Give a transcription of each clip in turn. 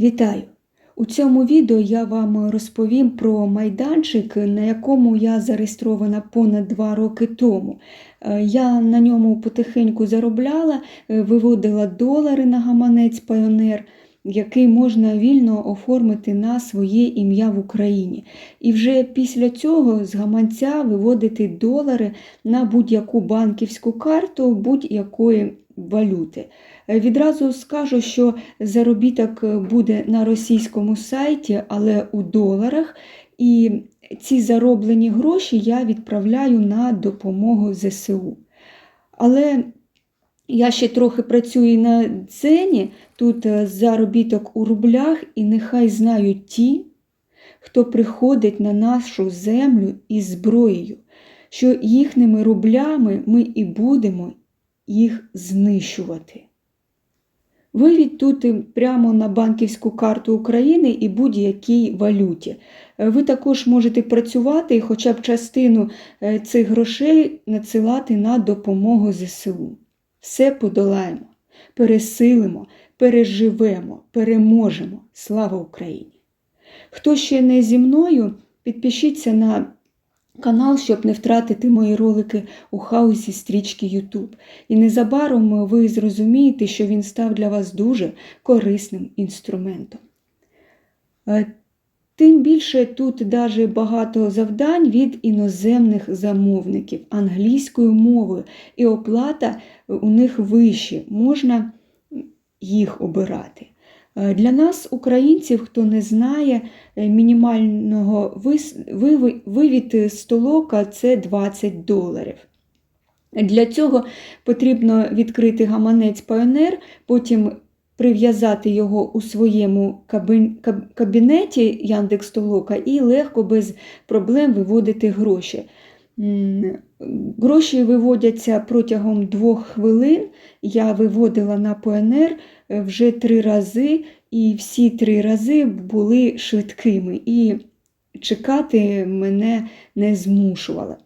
Вітаю! У цьому відео я вам розповім про майданчик, на якому я зареєстрована понад два роки тому. Е, Я на ньому потихеньку заробляла, е, виводила долари на гаманець Пайонер, який можна вільно оформити на своє ім'я в Україні. І вже після цього з гаманця виводити долари на будь-яку банківську карту будь-якої валюти. Е, Відразу скажу, що заробіток буде на російському сайті, але у доларах. І ці зароблені гроші я відправляю на допомогу ЗСУ. Але я ще трохи працюю на дзені, тут е, заробіток у рублях, і нехай знають ті, хто приходить на нашу землю із зброєю, що їхніми рублями ми і будемо їх знищувати. Вивід тут прямо на банківську карту України і будь-якій валюті. Е, Ви також можете працювати і хоча б частину е, цих грошей надсилати на допомогу ЗСУ. Все подолаємо, пересилимо, переживемо, переможемо. Слава Україні! Хто ще не зі мною, підпишіться на канал, щоб не втратити мої ролики у хаосі стрічки YouTube. І незабаром ви зрозумієте, що він став для вас дуже корисним інструментом. Е, Тим більше тут даже багато завдань від іноземних замовників англійською мовою, і оплата у них вища, можна їх обирати. Е, Для нас, українців, хто не знає, е, мінімального вивід столока це 20 доларів. Для цього потрібно відкрити гаманець Pioneer, потім прив'язати його у своєму кабінеті Яндекс Толока і легко без проблем виводити гроші. М, Гроші виводяться протягом двох хвилин. Я виводила на ПНР вже три рази, і всі три рази були швидкими, і чекати мене не змушували.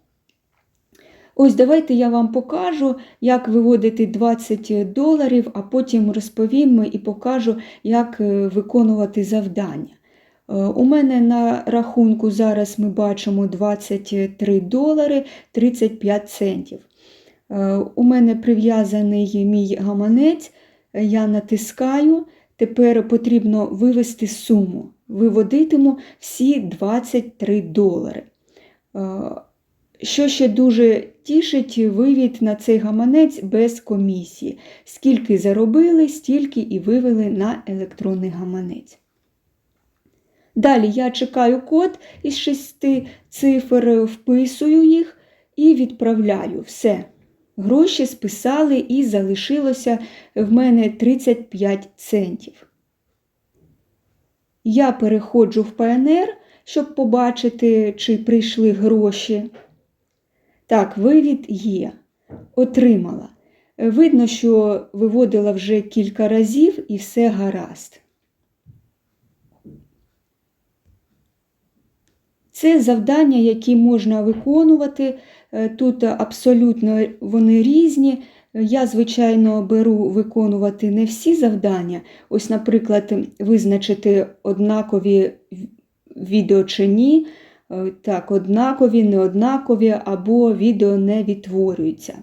Ось давайте я вам покажу, як виводити 20 доларів, а потім розповім і покажу, як е, виконувати завдання. У мене на рахунку зараз ми бачимо 23 долари 35 центів. Е, У мене прив'язаний мій гаманець, я натискаю, тепер потрібно вивести суму. Виводитиму всі 23 долари. Е, Що ще дуже тішить, вивід на цей гаманець без комісії. Скільки заробили, стільки і вивели на електронний гаманець. Далі я чекаю код із шести цифр, вписую їх і відправляю. Все. Гроші списали і залишилося в мене 35 центів. Я переходжу в ПНР, щоб побачити, чи прийшли гроші. Так, вивід є. Отримала. Видно, що виводила вже кілька разів і все гаразд. Це завдання, які можна виконувати. Е, Тут абсолютно вони різні. Я, звичайно, беру виконувати не всі завдання. Ось, наприклад, визначити однакові відео чи ні. Е, Так, однакові, неоднакові або відео не відтворюються.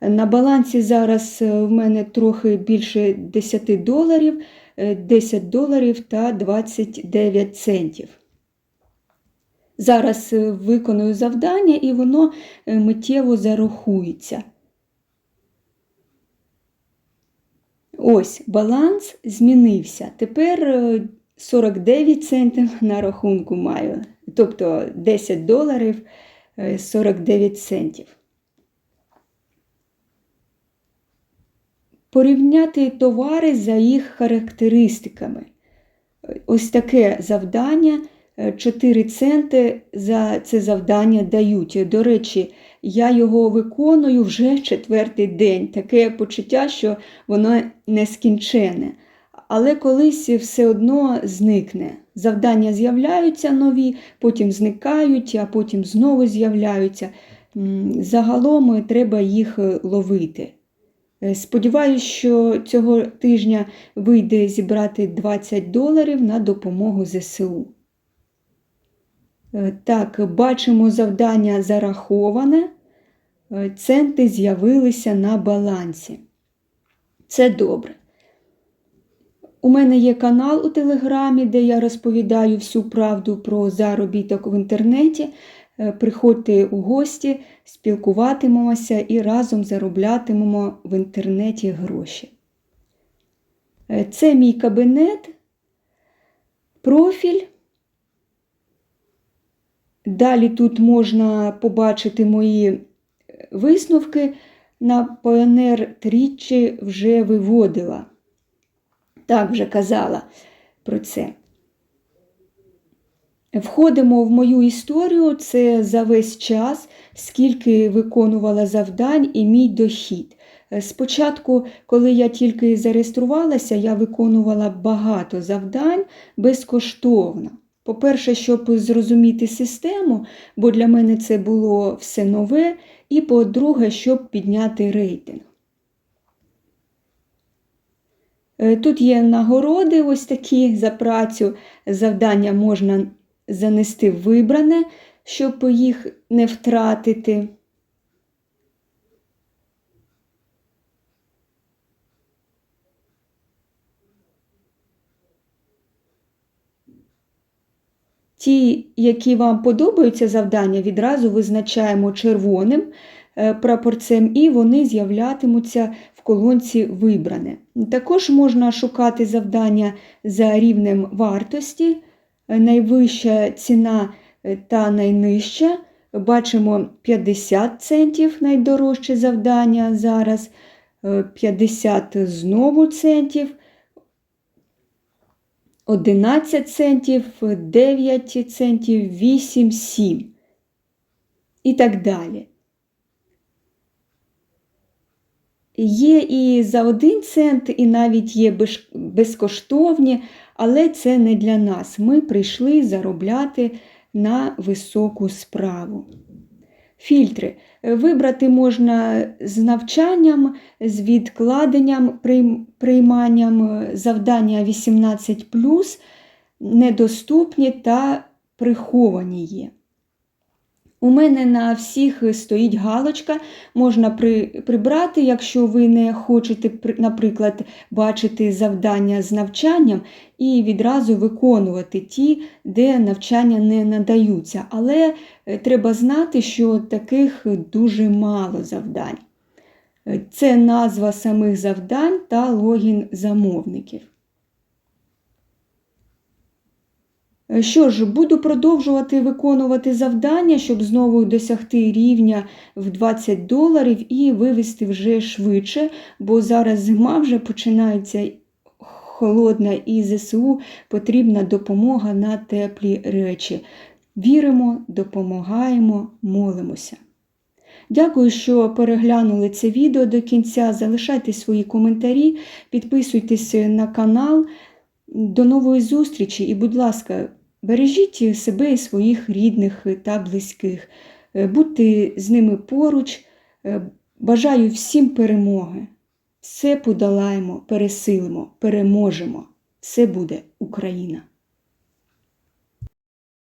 На балансі зараз е, в мене трохи більше 10 доларів, е, 10 доларів та 29 центів. Зараз е, виконую завдання і воно е, миттєво зарахується. Ось баланс змінився. Тепер е, 49 центів на рахунку маю, тобто 10 доларів е, 49 центів. Порівняти товари за їх характеристиками. Ось таке завдання. 4 центи за це завдання дають. До речі, я його виконую вже четвертий день. Таке почуття, що воно нескінчене. Але колись все одно зникне. Завдання з'являються нові, потім зникають, а потім знову з'являються. Загалом треба їх ловити. Е, Сподіваюсь, що цього тижня вийде зібрати 20 доларів на допомогу ЗСУ. Е, Так, бачимо завдання зараховане. Е, Центи з'явилися на балансі. Це добре. У мене є канал у Телеграмі, де я розповідаю всю правду про заробіток в інтернеті. Е, Приходьте у гості, спілкуватимемося і разом зароблятимемо в інтернеті гроші. Це мій кабінет, профіль. Далі тут можна побачити мої висновки. На ПНР тричі вже виводила. Так вже казала про це. Входимо в мою історію, це за весь час, скільки виконувала завдань і мій дохід. Спочатку, коли я тільки зареєструвалася, я виконувала багато завдань безкоштовно. По-перше, щоб зрозуміти систему, бо для мене це було все нове, і по-друге, щоб підняти рейтинг. Е, Тут є нагороди, ось такі за працю. Завдання можна занести в вибране, щоб їх не втратити. Ті, які вам подобаються завдання, відразу визначаємо червоним е, прапорцем, і вони з'являтимуться в колонці Вибране. Також можна шукати завдання за рівнем вартості, Е, найвища ціна е, та найнижча. Бачимо 50 центів найдорожче завдання зараз, е, 50 знову центів. 11 центів, 9 центів, 8, 7 і так далі. Є і за 1 цент, і навіть є безкоштовні, але це не для нас. Ми прийшли заробляти на високу справу. Фільтри. Вибрати можна з навчанням, з відкладенням, прийманням завдання 18, недоступні та приховані є. У мене на всіх стоїть галочка, можна при, прибрати, якщо ви не хочете, наприклад, бачити завдання з навчанням і відразу виконувати ті, де навчання не надаються. Але е, треба знати, що таких дуже мало завдань. Е, Це назва самих завдань та логін замовників. Що ж, буду продовжувати виконувати завдання, щоб знову досягти рівня в 20 доларів і вивести вже швидше, бо зараз зима вже починається холодна і ЗСУ потрібна допомога на теплі речі. Віримо, допомагаємо, молимося. Дякую, що переглянули це відео до кінця. Залишайте свої коментарі, підписуйтесь на канал. До нової зустрічі і, будь ласка, бережіть себе і своїх рідних та близьких. Е, Будьте з ними поруч. Е, Бажаю всім перемоги. Все подолаємо, пересилимо, переможемо. Все буде Україна!